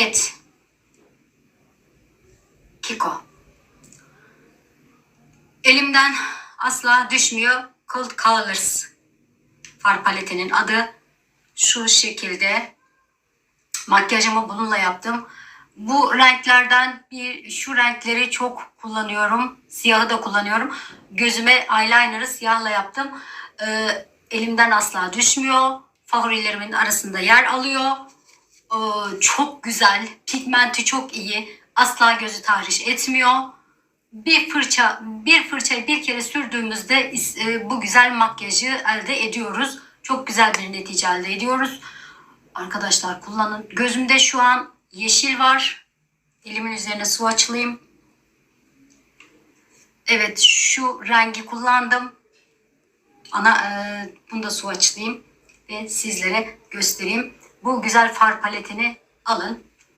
Evet. Kiko. Elimden asla düşmüyor. Cold Colors. Far paletinin adı. Şu şekilde. Makyajımı bununla yaptım. Bu renklerden bir şu renkleri çok kullanıyorum. Siyahı da kullanıyorum. Gözüme eyeliner'ı siyahla yaptım. Ee, elimden asla düşmüyor. Favorilerimin arasında yer alıyor. Çok güzel. Pigmenti çok iyi. Asla gözü tahriş etmiyor. Bir fırça, bir fırçayı bir kere sürdüğümüzde e, bu güzel makyajı elde ediyoruz. Çok güzel bir netice elde ediyoruz. Arkadaşlar kullanın. Gözümde şu an yeşil var. Elimin üzerine swatchlayayım. Evet şu rengi kullandım. Ana e, bunu da swatchlayayım ve sizlere göstereyim. Bu güzel far paletini alın.